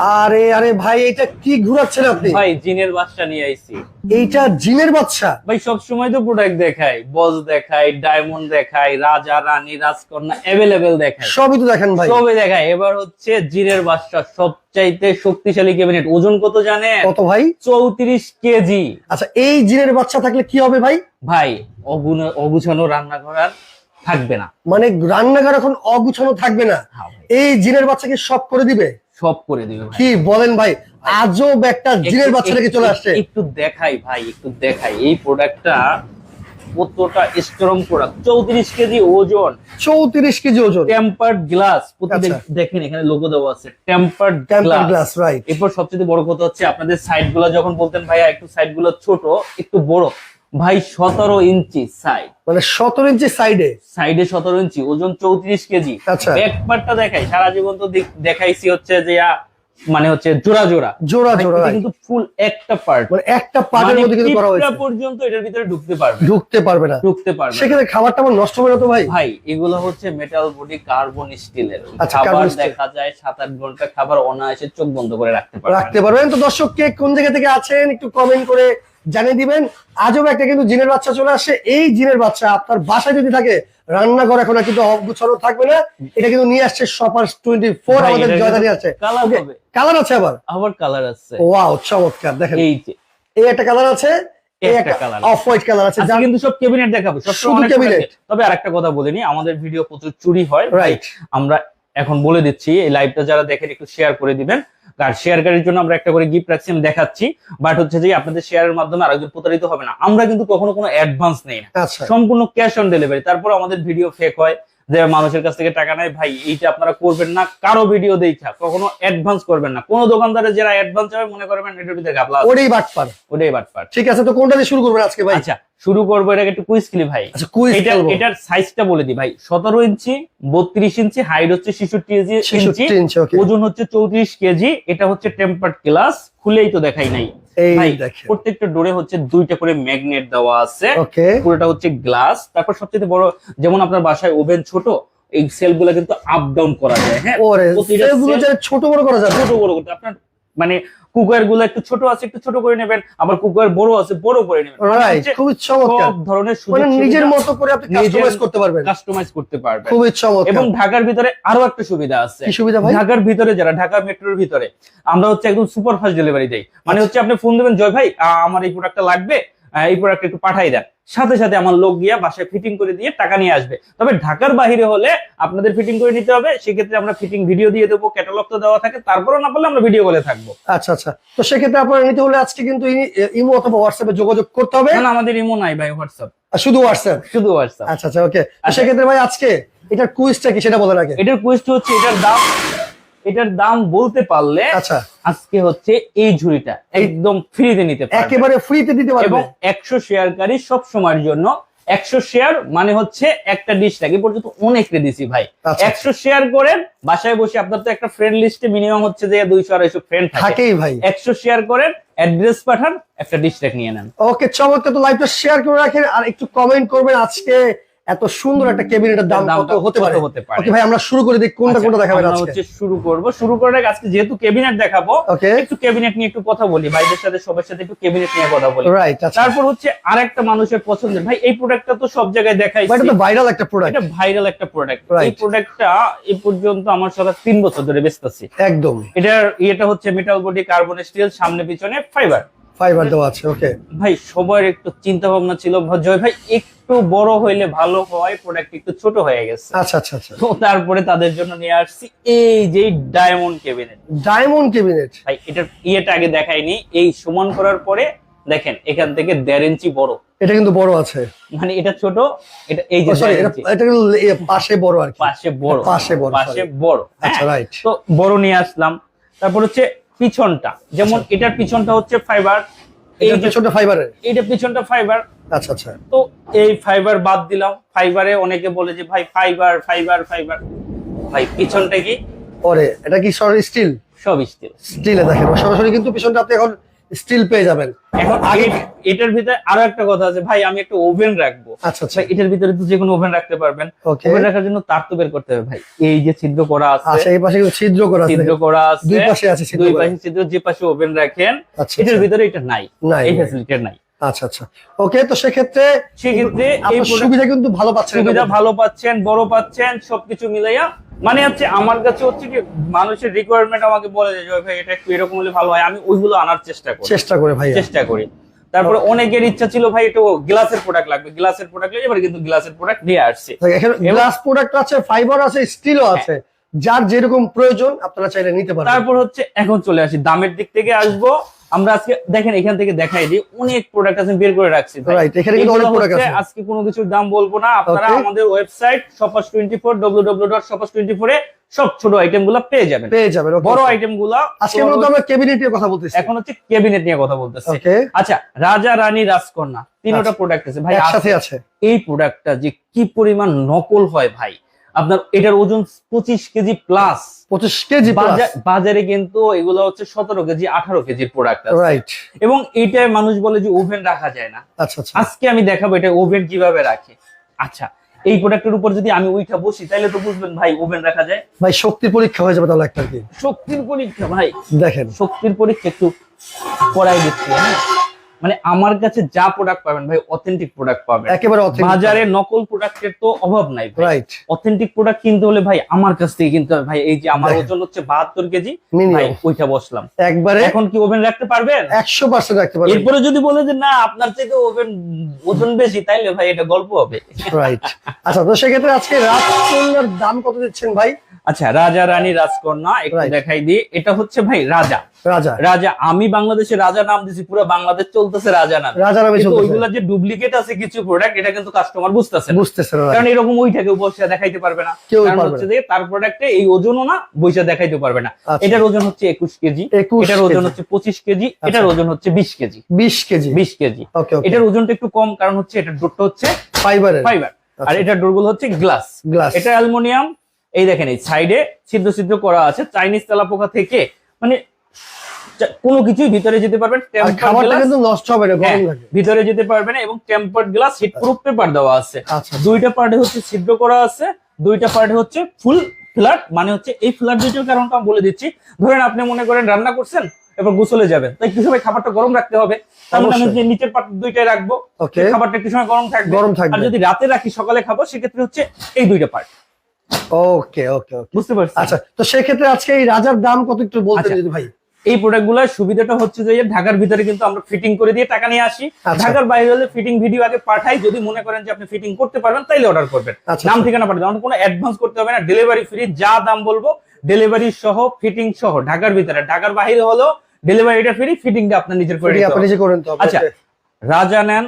আরে আরে ভাই এটা কি ঘুরাচ্ছেন আপনি? ভাই জিনের বাচ্চা নিয়ে আইছি। এইটা জিনের বাচ্চা? ভাই সব সময় তো প্রোডাক্ট দেখাই বস দেখাই ডায়মন্ড দেখাই রাজা রানী রাজকন্যা অ্যাভেলেবেল দেখাই সবই তো দেখেন ভাই। সবই দেখাই এবার হচ্ছে জিনের বাচ্চা সবচাইতে শক্তিশালী ক্যাবিনেট ওজন কত জানেন? কত ভাই? চৌত্রিশ কেজি। আচ্ছা এই জিনের বাচ্চা থাকলে কি হবে ভাই? ভাই অগুছানো রান্নাঘর আর থাকবে না। মানে রান্নাঘর এখন অগুছানো থাকবে না। হ্যাঁ এই জিনের বাচ্চাকে সব করে দিবে? সব করে দিবে কি বলেন ভাই? আজব একটা জিনের বাচ্চা থেকে চলে আসছে। একটু দেখাই ভাই একটু দেখাই। এই প্রোডাক্টটা কতটা স্ট্রং প্রোডাক্ট চৌত্রিশ কেজি ওজন। চৌত্রিশ কেজি ওজন। টেম্পার্ড গ্লাস প্রতিদিন আচ্ছা। দেখেন এখানে লোগো দেওয়া আছে। Tempered temper glass glass right এরপর সবচেয়ে বড় কথা হচ্ছে আপনাদের সাইডগুলো যখন বলতেন ভাইয়া একটু সাইডগুলো ছোট একটু বড়। ভাই সতেরো ইঞ্চি সাইড মানে সতেরো ইঞ্চি সাইডে সাইডে সতেরো ইঞ্চি ওজন চৌত্রিশ কেজি। আচ্ছা। দেখাই সারা জীবন তো দেখাইছি হচ্ছে যে মানে হচ্ছে জোড়া জোড়া। জোড়া জোড়া কিন্তু ফুল একটা পার্ট মানে একটা পাটের মধ্যে কিন্তু করা হয়েছে। পর্যন্ত এটার ভিতরে ঢুকতে পারবে ঢুকতে পারবে না। ঢুকতে পারবে না। সেক্ষেত্রে খাবারটা আমার নষ্ট হবে না তো ভাই? ভাই এগুলো হচ্ছে মেটাল বডি কার্বন স্টিলের আচ্ছা, খাবার দেখা যায় সাত আট ঘণ্টা খাবার অনায়াসে চোখ বন্ধ করে রাখতে পারবে রাখতে পারবেন। তো দর্শক কে কোন জায়গা থেকে আছেন একটু কমেন্ট করে জানিয়ে দিবেন আজও একটা কিন্তু জিনের বাচ্চা চলে আসে। এই জিনের বাচ্চা আপনার বাসায় যদি থাকে রান্নাঘর এখন কিন্তু অগুছানো থাকবে না। এটা কিন্তু নিয়ে আসছে সপার টোয়েন্টি ফোর আমাদের জয়দানি আছে কালার আছে আবার? আবার কালার আছে। ওয়াও চমৎকার দেখেন। এই যে। এই একটা কালার আছে এই একটা একটা অফ হোয়াইট কালার আছে আজকে কিন্তু সব ক্যাবিনেট দেখাবো। সব শুধু তবে আরেকটা কথা বলিনি আমাদের ভিডিও প্রচুর চুরি হয়। রাইট আমরা এখন বলে দিচ্ছি এই লাইভটা যারা দেখেন একটু শেয়ার করে দিবেন। আর শেয়ারকারীর জন্য আমরা একটা করে গিফট রাখছি আমি দেখাচ্ছি। বাট হচ্ছে যে আপনাদের শেয়ারের মাধ্যমে আরেকজন প্রতারিত হবে না। আমরা কিন্তু কখনো কোনো অ্যাডভান্স নেই না। সম্পূর্ণ ক্যাশ অন ডেলিভারি তারপর আমাদের ভিডিও ফেক হয় যে মানুষের কাছ থেকে টাকা নেয় ভাই এইটা আপনারা করবেন না কারও ভিডিও দেখা কখনো অ্যাডভান্স করবেন না। কোনো দোকানদারে যারা অ্যাডভান্স হবে মনে করবেন আছে। ওটাই বাটপার। ওটাই বাটপার। ঠিক আছে তো কোনটা দিয়ে শুরু করবেন আজকে ভাই? আচ্ছা শুরু করব এটাকে একটু কুইজ খেলি ভাই। আচ্ছা এটা এটার সাইজটা বলে দিই ভাই। সতেরো ইঞ্চি বত্রিশ ইঞ্চি হাইট হচ্ছে ছেষট্টি ইঞ্চি 66 ইঞ্চি। ওকে ওজন হচ্ছে চৌত্রিশ কেজি। এটা হচ্ছে টেম্পার্ড গ্লাস খুলেই তো দেখাই নাই। প্রত্যেকটা ডোরে হচ্ছে দুইটা করে ম্যাগনেট দেওয়া আছে। পুরোটা হচ্ছে গ্লাস তারপর সবচেয়ে বড় যেমন আপনার বাসায় ওভেন ছোট এই সেলগুলা কিন্তু আপ ডাউন করা যায় হ্যাঁ? ছোট বড় করা যাবে? ছোট বড় করতে আপনার মানে কুকারগুলো একটু ছোট আছে একটু ছোট করে নেবেন আবার কুকার বড় আছে বড় করে নেবেন। খুবই চমৎকার। সব ধরনের মানে নিজের মতো করে আপনি কাস্টমাইজ করতে পারবেন। কাস্টমাইজ করতে পারবেন। খুবই চমৎকার। এবং ঢাকার ভিতরে আরও একটা সুবিধা আছে। কি সুবিধা ভাই? ঢাকার ভিতরে যারা ঢাকা মেট্রোর ভিতরে আমরা হচ্ছে একদম সুপারফাস্ট ডেলিভারি দেয় মানে আচ্ছা। হচ্ছে আপনি ফোন দেবেন জয় ভাই আমার এই প্রোডাক্টটা লাগবে? এই প্রোডাক্ট একটু পাঠাই দেন। সাথে সাথে আমার লোক গিয়া বাসায় ফিটিং করে দিয়ে টাকা নিয়ে আসবে। তবে ঢাকার বাহিরে হলে আপনাদের ফিটিং করে নিতে হবে। সেক্ষেত্রে আমরা ফিটিং ভিডিও দিয়ে দেবো ক্যাটালগ তো দেওয়া থাকে। তারপরও না পারলে আমরা ভিডিও কলে থাকব। আচ্ছা আচ্ছা। তো সেক্ষেত্রে আপনারা নিতে হলে আজকে কিন্তু ইমো অথবা হোয়াটসঅ্যাপে যোগাযোগ করতে হবে। না, আমাদের ইমো নাই ভাই হোয়াটসঅ্যাপ শুধু হোয়াটসঅ্যাপ শুধু হোয়াটসঅ্যাপ আচ্ছা আচ্ছা ওকে। আচ্ছা। সেক্ষেত্রে ভাই আজকে এটার কুইজটা কি সেটা বলে রাখে এটার কোয়েস্ট হচ্ছে এটার দাম এটার দাম বলতে পারলে আচ্ছা। আজকে হচ্ছে এই ঝুড়িটা একদম ফ্রিতে নিতে পারবে। একেবারে ফ্রিতে দিতে পারবে। এবং পারবে একশো শেয়ারকারী সব সময়ের জন্য। একশো শেয়ার মানে হচ্ছে একটা ডিশ লাগে পর্যন্ত অনেক দিছি ভাই। আচ্ছা। একশো শেয়ার করেন বাসায় বসে আপনার তো একটা ফ্রেন্ড লিস্টে মিনিমাম হচ্ছে যে দুইশো আড়াইশো ফ্রেন্ড থাকে। থাকেই ভাই। একশো শেয়ার করেন অ্যাড্রেস পাঠান একটা ডিশ নিয়ে নেন। ওকে চমৎকার। তো লাইভটা শেয়ার করে রাখেন আর একটু কমেন্ট করবেন আজকে এত সুন্দর একটা কেবিনেটের দাম কত হতে পারে? হতে পারে? ওকে ভাই আমরা শুরু করে দিই কোনটা আচ্ছা, কোনটা দেখাবেন আজকে? হচ্ছে শুরু করব। শুরু করার আগে আজকে যেহেতু ক্যাবিনেট দেখাবো একটু ক্যাবিনেট নিয়ে একটু কথা বলি ভাইদের সাথে সবার সাথে একটু ক্যাবিনেট নিয়ে কথা বলি। রাইট আচ্ছা। তারপর হচ্ছে আরেকটা মানুষের পছন্দের। ভাই এই প্রোডাক্টটা তো সব জায়গায় দেখাই এটা তো ভাইরাল একটা প্রোডাক্ট এটা ভাইরাল একটা প্রোডাক্ট এই. প্রোডাক্টটা এই পর্যন্ত আমার সাথে তিন বছর ধরে বেচতেছি। একদম এটার ইয়েটা হচ্ছে মেটাল বডি কার্বন স্টিল সামনে পিছনে ফাইবার ফাইবার দেওয়া আছে ওকে ভাই সবার একটু চিন্তা ভাবনা ছিল জয় ভাই একটু বড় হইলে ভালো হয় প্রোডাক্ট একটু ছোট হয়ে গেছে। আচ্ছা আচ্ছা আচ্ছা। তো তারপরে তাদের জন্য নিয়ে আসছি এই যে ডায়মন্ড কেবিনেট ডায়মন্ড কেবিনেট ভাই এটার ইয়েটা আগে দেখাইনি এই সমান করার পরে দেখেন এখান থেকে দেড় ইঞ্চি বড়। এটা কিন্তু বড় আছে। মানে এটা ছোট এটা এই যে সরি এটা পাশে বড় আর কি। পাশে বড় পাশে বড়, পাশে বড় আচ্ছা হ্যাঁ? রাইট তো বড় নিয়ে আসলাম। তারপর হচ্ছে পিছনটা যেমন এটার পিছনটা হচ্ছে ফাইবার এই পিছনটা ফাইবারের এইটা পিছনটা ফাইবার আচ্ছা আচ্ছা। তো এই ফাইবার বাদ দিলাম। ফাইবারে অনেকে বলে যে ভাই ফাইবার ফাইবার ফাইবার ভাই পিছনটা কি? ওরে এটা কি সরি স্টিল সব স্টিল স্টিলে দেখেন সরাসরি কিন্তু পিছনটা আপনি এখন স্টিল পেয়ে যাবেন। এখন আগে এটার ভিতরে আরও একটা কথা আছে ভাই আমি একটা ওভেন রাখব। আচ্ছা আচ্ছা। এটার ভিতরে তো যে কোনো ওভেন রাখতে পারবেন। ওভেন রাখার জন্য তার তো বের করতে হবে ভাই। এই যে ছিদ্র করা আছে আচ্ছা এই পাশে ছিদ্র করা আছে। ছিদ্র করা আছে দুই পাশে আছে ছিদ্র দুই পাশে ছিদ্র যে পাশে ওভেন রাখেন আচ্ছা এটার আচ্ছা। ভিতরে এটা নাই। এই। ফ্যাসিলিটি নাই। আচ্ছা আচ্ছা। ওকে তো সেক্ষেত্রে সেক্ষেত্রে এই সুবিধা কিন্তু ভালো পাচ্ছেন সুবিধা ভালো পাচ্ছেন বড় পাচ্ছেন সবকিছু মিলাইয়া। মানে হচ্ছে আমার কাছে হচ্ছে কি মানুষের রিকোয়ারমেন্ট আমাকে বলে যে ভাই এটা একটু এরকম হলে ভালো হয়। আমি ওইগুলো আনার চেষ্টা করি। চেষ্টা করে ভাইয়া। চেষ্টা করি। তারপরে অনেকের ইচ্ছা ছিল ভাই একটু গ্লাসের প্রোডাক্ট লাগবে। গ্লাসের প্রোডাক্ট এবার কিন্তু গ্লাসের প্রোডাক্ট নিয়ে আসছে। গ্লাস প্রোডাক্ট আছে ফাইবার আছে স্টিলও আছে। যার যেরকম প্রয়োজন আপনারা চাইলে নিতে পারেন তারপর হচ্ছে এখন চলে আসি। দামের দিক থেকে আসব। আমরা আজকে দেখেন এখান থেকে দেখাই দিই অনেক প্রোডাক্ট আছে বের করে রাখছি রাইট এখানে কিন্তু অনেক প্রোডাক্ট আছে। আজকে কোনো কিছুর দাম বলব না। আপনারা আমাদের website সপাস twenty four W W dot সপাস twenty ফোরে সব ছোট আইটেমগুলো পেয়ে যাবেন। পেয়ে যাবেন বড় আইটেমগুলা আজকে মূলত আমরা ক্যাবিনেটের কথা বলতেছি। এখন হচ্ছে ক্যাবিনেট নিয়ে কথা বলতেছি। আচ্ছা রাজা রানী রাজকন্যা তিনটা আচ্ছা। প্রোডাক্ট আছে ভাই। একসাথে আছে। এই প্রোডাক্টটা যে কি পরিমাণ নকল হয় ভাই। আপনার এটার ওজন পঁচিশ কেজি প্লাস পঁচিশ কেজি বাজারে কিন্তু এগুলো হচ্ছে সতেরো কেজি আঠারো কেজির প্রোডাক্ট রাইট এবং এইটাই মানুষ বলে যে ওভেন রাখা যায় না। আচ্ছা আচ্ছা। আজকে আমি দেখাবো এটা ওভেন কীভাবে রাখে। আচ্ছা এই প্রোডাক্টের উপর যদি আমি ওইটা বসি তাহলে তো বুঝবেন ভাই ওভেন রাখা যায়। ভাই শক্তির পরীক্ষা হয়ে যাবে তাহলে একটা শক্তির পরীক্ষা ভাই। দেখেন। শক্তির পরীক্ষা একটু করাই দিচ্ছি হ্যাঁ। মানে আমার কাছে যা প্রোডাক্ট পাবেন ভাই অথেন্টিক প্রোডাক্ট পাবেন। একেবারে বাজারে নকল প্রোডাক্টের তো অভাব নাই রাইট অথেন্টিক প্রোডাক্ট কিনতে হলে ভাই আমার কাছ থেকে কিনতে হবে। ভাই এই যে আমার ওজন হচ্ছে বাহাত্তর কেজি ভাই ওইটা বসলাম। একবারে এখন কি ওভেন রাখতে পারবেন? একশো পার্সেন্ট রাখতে পারবেন। এরপরে যদি বলে যে না আপনার থেকে ওভেন ওজন বেশি তাইলে ভাই এটা গল্প হবে। রাইট আচ্ছা তো সেক্ষেত্রে আজকে রাজকন্যার দাম কত দিচ্ছেন ভাই? আচ্ছা রাজা রানী রাজকন্যা একটু. দেখাই দিই। এটা হচ্ছে ভাই রাজা। রাজা। রাজা আমি বাংলাদেশে রাজা নাম দিছি পুরো বাংলাদেশ চলতেছে রাজা নাম। রাজা নামে চলতেছে। ওইগুলা যে ডুপ্লিকেট আছে কিছু প্রোডাক্ট এটা কিন্তু কাস্টমার বুঝতেছে বুঝতেছে না। কারণ এরকম ওইটাকে বসে দেখাইতে পারবে না। কারণ হচ্ছে যে তার প্রোডাক্টে এই ওজনও না বইসা দেখাইতে পারবে না। আচ্ছা। এটার ওজন হচ্ছে একুশ কেজি। এটার ওজন হচ্ছে পঁচিশ কেজি। আচ্ছা। এটার ওজন হচ্ছে বিশ কেজি। বিশ কেজি। বিশ কেজি। ওকে ওকে এটার ওজনটা একটু কম কারণ হচ্ছে এটার ডোরটা হচ্ছে ফাইবারের ফাইবার আর আচ্ছা। এটার ডোরগুলো হচ্ছে গ্লাস গ্লাস এটা অ্যালুমিনিয়াম এই দেখেন এই সাইডে ছিদ্র ছিদ্র করা আছে চাইনিজ তেলাপোকা থেকে মানে কোনো কিছুই ভিতরে যেতে পারবেন আর খাবারটা কিন্তু নষ্ট হবে না হ্যাঁ, গরম লাগে ভিতরে যেতে পারবে না এবং tempered glass heat proof paper দেওয়া আছে। আচ্ছা। দুইটা পার্টে হচ্ছে ছিদ্র করা আছে দুইটা পার্টে হচ্ছে ফুল ফ্ল্যাট মানে হচ্ছে এই ফ্ল্যাট দুইটার কারণটা আমি বলে দিচ্ছি। ধরেন আপনি মনে করেন রান্না করছেন এবার গোসলে যাবেন তাই কিছু সময় খাবারটা গরম রাখতে হবে। তার মানে আমি যে নিচের পার্ট দুইটাই রাখব খাবারটা একটু সময় গরম থাকবে। গরম থাকবে। আর থাকবে যদি রাতে রাখি সকালে খাব সেক্ষেত্রে হচ্ছে এই দুইটা পার্ট ওকে ওকে বুঝতে পারছি। আচ্ছা তো সেক্ষেত্রে আজকে এই রাজার দাম কত একটু বলতেন আচ্ছা। যদি ভাই? এই প্রোডাক্টগুলোর সুবিধাটা হচ্ছে যে ঢাকার ভিতরে কিন্তু আমরা ফিটিং করে দিয়ে টাকা নিয়ে আসি। আচ্ছা। ঢাকার বাইরে হলে ফিটিং ভিডিও আগে পাঠাই যদি মনে করেন যে আপনি ফিটিং করতে পারবেন তাইলে অর্ডার করবেন। আচ্ছা নাম ঠিকানা পাঠাবেন কোনো অ্যাডভান্স করতে হবে না ডেলিভারি ফ্রি যা দাম বলব ডেলিভারি সহ ফিটিং সহ ঢাকার ভিতরে। ঢাকার বাইরে হলো ডেলিভারিটা ফ্রি ফিটিংটা আপনার নিজের করে আচ্ছা রাজা নেন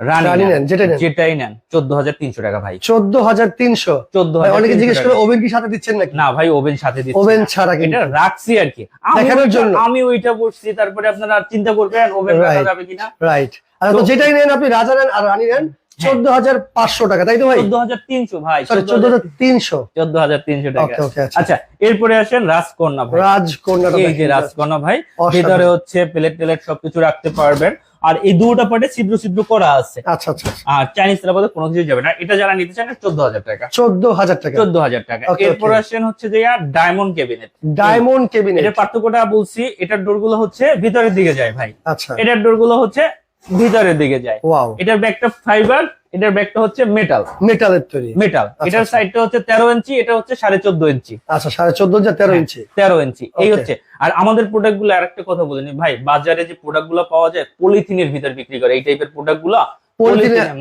রানী নেন যেটাই নেন। চোদ্দ হাজার তিনশো টাকা ভাই। চোদ্দ হাজার তিনশো? চোদ্দ অনেকে জিজ্ঞেস করে ওভেন কি সাথে দিচ্ছেন নাকি? না ভাই ওভেন সাথে ওভেন ছাড়া এটা রাখছি আর কি। আমি দেখানোর ওইটা- জন্য। আমি ওইটা বসছি তারপরে আপনারা চিন্তা করবেন ওভেন রাখা যাবে কিনা। রাইট আচ্ছা তো যেটাই নেন আপনি রাজা নেন আর রানী নেন চোদ্দ হাজার পাঁচশো টাকা তাই তো ভাই? চোদ্দ হাজার তিনশো ভাই চোদ্দ হাজার তিনশো। চোদ্দ হাজার তিনশো টাকা। ওকে আচ্ছা আচ্ছা। এরপরে আসেন রাজকন্যা ভাই। রাজকন্যাটা এই যে রাজকন্যা ভাই। ভিতরে হচ্ছে প্লেট টেলেট সবকিছু রাখতে পারবেন। আর এই দুটো পার্টে ছিদ্র ছিদ্র করা আছে। আচ্ছা আচ্ছা আর চাইনিজ তেলাপথে কোনো কিছু যাবে না। এটা যারা নিতে চান চোদ্দ হাজার টাকা। চোদ্দ হাজার টাকা। চোদ্দ হাজার টাকা এরপর. আসেন হচ্ছে যে ডায়মন্ড কেবিনেট ডায়মন্ড কেবিনেট এটার পার্থক্যটা বলছি এটার ডোরগুলো হচ্ছে ভিতরের দিকে যায় ভাই। আচ্ছা। এটার ডোরগুলো হচ্ছে ভিতরের দিকে যায়। এটার ব্যাগটা ফাইবার এটার ব্যাগটা হচ্ছে মেটাল মেটালের তৈরি। মেটাল আচ্ছা, এটার আচ্ছা। সাইডটা হচ্ছে তেরো ইঞ্চি এটা হচ্ছে সাড়ে চোদ্দ ইঞ্চি। আচ্ছা সাড়ে চোদ্দ হাজার তেরো ইঞ্চি। তেরো ইঞ্চি। এই হচ্ছে। আর আমাদের প্রোডাক্টগুলো আরেকটা কথা বলিনি ভাই বাজারে যে প্রোডাক্টগুলো পাওয়া যায় পলিথিনের ভিতর বিক্রি করে। এই টাইপের প্রোডাক্টগুলো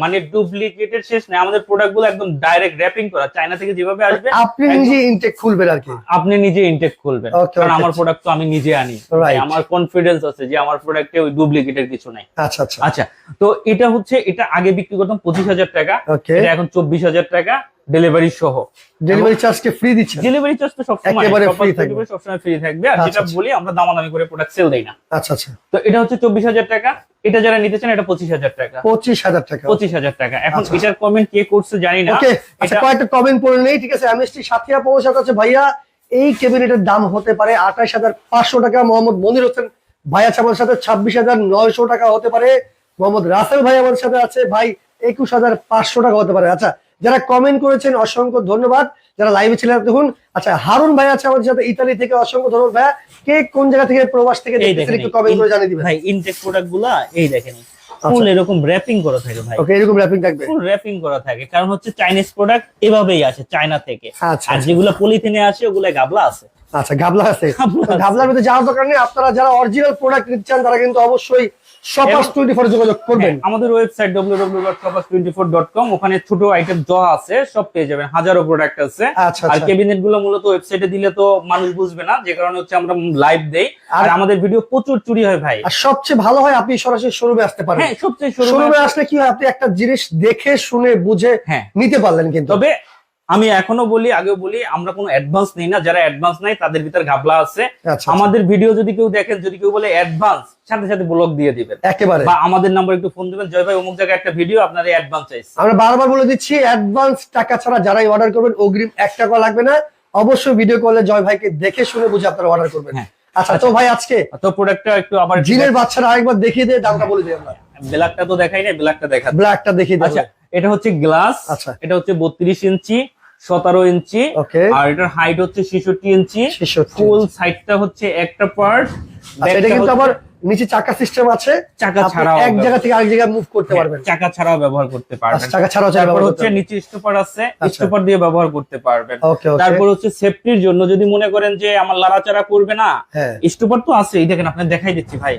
মানে ডুপ্লিকেটেড শেষ নেই আমাদের প্রোডাক্টগুলো একদম ডাইরেক্ট র্যাপিং করা চায়না থেকে যেভাবে আসবে আপনি নিজে ইনটেক খুলবেন আর কি? আপনি নিজে ইনটেক করবেন কারণ আমার প্রোডাক্ট তো আমি নিজে আনি. আমার কনফিডেন্স আছে যে আমার প্রোডাক্টে ওই ডুপ্লিকেটের কিছু নাই। আচ্ছা আচ্ছা। আচ্ছা তো এটা হচ্ছে এটা আগে বিক্রি করতাম পঁচিশ হাজার টাকা এটা এখন চব্বিশ হাজার টাকা ডেলিভারি সহ। ডেলিভারি চার্জ কি ফ্রি দিচ্ছেন ডেলিভারি চার্জ তো সবসময় একেবারে delivery থাকবে। সবসময় ফ্রি থাকবে। আর আচ্ছা, যেটা আচ্ছা। বলি আমরা দামাদামি করে প্রোডাক্ট সেল দেই না। আচ্ছা আচ্ছা। তো এটা হচ্ছে চব্বিশ হাজার টাকা। এটা যারা নিতে চান এটা পঁচিশ হাজার টাকা। পঁচিশ হাজার টাকা। পঁচিশ হাজার টাকা। এখন আচ্ছা, এটার কমেন্ট কে করছে জানি না। আচ্ছা কয়েকটা কমেন্ট পড়ে নেই ঠিক আছে? এমএসটি সাথিয়া পৌঁছাতে আছে ভাইয়া এই ক্যাবিনেটের দাম হতে পারে আঠাশ হাজার পাঁচশো টাকা। মোহাম্মদ মনির হোসেন ভাই আছে আমাদের সাথে। ছাব্বিশ হাজার নয়শো টাকা হতে পারে। মোহাম্মদ রাসেল ভাই আমার সাথে আছে। ভাই একুশ হাজার পাঁচশো টাকা হতে পারে। আচ্ছা যারা কমেন্ট করেছেন অসংখ্য ধন্যবাদ। যারা লাইভে ছিলেন দেখুন আচ্ছা হারুন ভাই আছে আমাদের সাথে ইতালি থেকে অসংখ্য ধন্যবাদ। ভাইয়া কে কোন জায়গা থেকে প্রবাস থেকে একটু কমেন্ট করে জানিয়ে দিবেন। ভাই ইনটেক প্রোডাক্টগুলা এই দেখেন ফুল এরকম র্যাপিং করা থাকে ভাই। ওকে এরকম র্যাপিং থাকবে। ফুল র্যাপিং করা থাকে কারণ হচ্ছে চাইনিজ প্রোডাক্ট এভাবেই আসে চায়না থেকে। আচ্ছা। আর যেগুলো পলিথিনে আসে ওগুলো গাবলা আছে। আচ্ছা গাবলা আছে। গাবলা গাবলার ভিতরে যাওয়ার দরকার নেই আপনারা যারা অরিজিনাল প্রোডাক্ট নিতে চান তারা কিন্তু অবশ্যই যোগাযোগ করবেন। হ্যাঁ, আমাদের ওয়েবসাইট www.shoppers24.com ওখানে ছোট আইটেম যা আছে সব পেয়ে যাবেন। হাজারো প্রোডাক্ট আছে। আচ্ছা আর আচ্ছা ক্যাবিনেটগুলো মূলত ওয়েবসাইটে দিলে তো মানুষ বুঝবে না যে কারণে হচ্ছে আমরা লাইভ দেই। আর আমাদের ভিডিও প্রচুর চুরি হয় ভাই। আর সবচেয়ে ভালো হয় আপনি সরাসরি শোরুমে আসতে পারেন। হ্যাঁ সবচেয়ে শুরু শোরুমে আসলে কি হয় আপনি একটা জিনিস দেখে শুনে বুঝে হ্যাঁ। নিতে পারলেন কিন্তু। তবে আমি এখনও বলি আগে বলি আমরা কোনো অ্যাডভান্স নেই না। যারা অ্যাডভান্স নাই তাদের ভিতর ঘাবলা আছে। আচ্ছা আমাদের ভিডিও যদি কেউ দেখেন যদি কেউ বলে অ্যাডভান্স সাথে সাথে ব্লক দিয়ে দিবেন। একেবারে। বা আমাদের নাম্বার একটু ফোন দিবেন। জয় ভাই অমুক জায়গায় একটা ভিডিও আপনার অ্যাডভান্স চাইছে আমরা বারবার বলে দিচ্ছি অ্যাডভান্স টাকা ছাড়া যারাই অর্ডার করবেন অগ্রিম এক টাকা লাগবে না। অবশ্যই ভিডিও কলে জয় ভাইকে দেখে শুনে বুঝে আপনারা অর্ডার করবেন। হ্যাঁ। আচ্ছা তো ভাই আজকে তো প্রোডাক্টটা একটু আবার জিনের বাচ্চারা আরেকবার দেখিয়ে দিয়ে দামটা বলে দিই আমরা। ব্ল্যাকটা তো দেখাই না ব্ল্যাকটা দেখা ব্ল্যাকটা দেখিয়ে আচ্ছা এটা হচ্ছে গ্লাস আচ্ছা। এটা হচ্ছে বত্রিশ ইঞ্চি। সতেরো ইঞ্চি। আর এটার হাইট হচ্ছে ছেষট্টি ইঞ্চি। ফুল সাইডটা হচ্ছে একটা পার্ট আচ্ছা এটা কিন্তু আবার নিচে চাকা সিস্টেম আছে। চাকা ছাড়াও এক জায়গা থেকে আরেক জায়গায় মুভ করতে পারবেন। চাকা ছাড়াও ব্যবহার করতে আচ্ছা, পারবেন। চাকা ছাড়াও ব্যবহার হচ্ছে নিচে স্টোপার আছে। আচ্ছা। স্টোপার দিয়ে ব্যবহার করতে পারবেন। তারপর হচ্ছে সেফটির জন্য যদি মনে করেন যে আমার লাড়াচাড়া করবে না হ্যাঁ। স্টোপার তো আছে এই দেখেন আপনি দেখাই দিচ্ছি ভাই।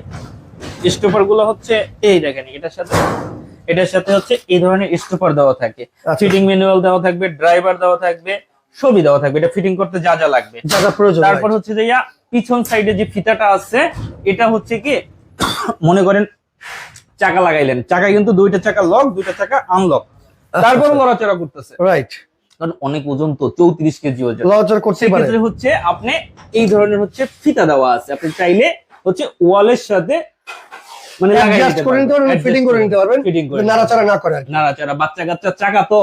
স্টোপারগুলো হচ্ছে এই দেখেন এটার সাথে এটার সাথে হচ্ছে এই ধরনের স্টোপার দেওয়া থাকে। আচ্ছা। ফিটিং ম্যানুয়াল দেওয়া থাকবে ড্রাইভার দেওয়া থাকবে সবই দেওয়া থাকবে। এটা ফিটিং করতে যা যা লাগবে। যা যা প্রয়োজন তারপর হচ্ছে যে পিছন সাইডে যে ফিতাটা আছে এটা হচ্ছে কি মনে করেন চাকা লাগাইলেন। চাকা কিন্তু দুইটা চাকা লক দুইটা চাকা আনলক তারপর নড়াচড়া করতেছে। রাইট কারণ অনেক ওজন তো চৌত্রিশ কেজি ওজন লজার করতে পারে। হচ্ছে আপনি এই ধরনের হচ্ছে ফিতা দেওয়া আছে। আপনি চাইলে হচ্ছে ওয়ালের সাথে মানে অ্যাডজাস্ট করে নিতে পারবেন ফিটিং করে নিতে পারবেন ফিটিং করে নাড়াচাড়া না করে নাড়াচাড়া বাচ্চা কাচ্চা চাকা তো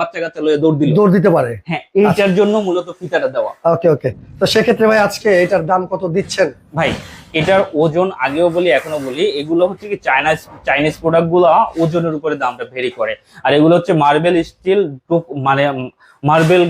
বাচ্চা কাচ্চা লয়ে দৌড় দিল। দৌড় দিতে পারে। হ্যাঁ এইটার জন্য মূলত ফিতাটা দেওয়া। ওকে ওকে তো সেক্ষেত্রে ভাই আজকে এটার দাম কত দিচ্ছেন? ভাই এটার ওজন আগেও বলি এখনও বলি এগুলো হচ্ছে কি চাইনিজ চাইনিজ প্রোডাক্টগুলো ওজনের উপরে দামটা ভেরি করে। আর এগুলো হচ্ছে মার্বেল স্টিল মানে মার্বেল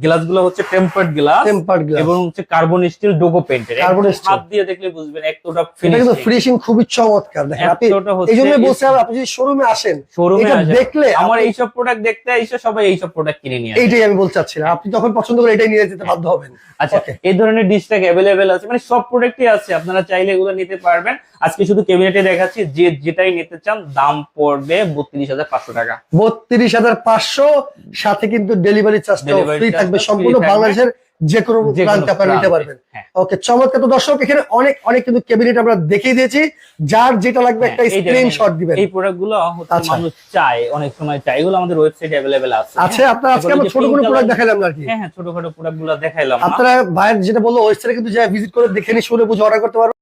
গ্লাসগুলো হচ্ছে টেম্পার্ড গ্লাস টেম্পার্ড গ্লাস এবং হচ্ছে কার্বন স্টিল ডোগো পেন্টের Carbon steel। হাত দিয়ে দেখলে বুঝবেন একটুটা এটা কিন্তু ফিনিশিং ফিনিশিং খুবই চমৎকার। দেখেন আপনি এতটা হচ্ছে এই বলছি আপনি যদি শোরুমে আসেন শোরুমে এটা দেখলে আমার আপনি- এইসব প্রোডাক্ট দেখতে এসে সবাই এইসব প্রোডাক্ট কিনে নিয়ে আসে। এইটাই আমি বলতে চাচ্ছিলাম। আপনি যখন পছন্দ করে এটাই নিয়ে যেতে বাধ্য হবেন। আচ্ছা এই ধরনের ডিশটাক অ্যাভেলেবেল আছে। মানে সব প্রোডাক্টই আছে আপনারা চাইলে এগুলো নিতে পারবেন। আজকে শুধু ক্যাবিনেটে দেখাচ্ছি যে যেটাই নিতে চান দাম পড়বে বত্রিশ হাজার পাঁচশো টাকা। বত্রিশ হাজার পাঁচশো সাথে কিন্তু ডেলিভারি চার্জটা Delivery ফ্রি থাকবে সম্পূর্ণ বাংলাদেশের যে কোনো প্রান্তে আপনারা নিতে পারবেন। হ্যাঁ। ওকে চমৎকার তো দর্শক এখানে অনেক অনেক কিন্তু ক্যাবিনেট আমরা দেখিয়ে দিয়েছি যার যেটা লাগবে একটা হ্যাঁ, দেখেন, স্ক্রিনশট দিবেন। এই প্রোডাক্টগুলো হচ্ছে আচ্ছা। মানুষ চায় অনেক সময় চায় এগুলো আমাদের ওয়েবসাইটে অ্যাভেলেবেল আছে। আচ্ছা আপনার আজকে আমরা ছোট কোনো প্রোডাক্ট না আর কি। হ্যাঁ হ্যাঁ ছোটখাটো প্রোডাক্টগুলো দেখাইলাম আপনারা ভাইয়ের যেটা বলল ওয়েবসাইটে কিন্তু যা ভিজিট করে দেখে নিয়ে শুনে বুঝে অর্ডার করতে পারবেন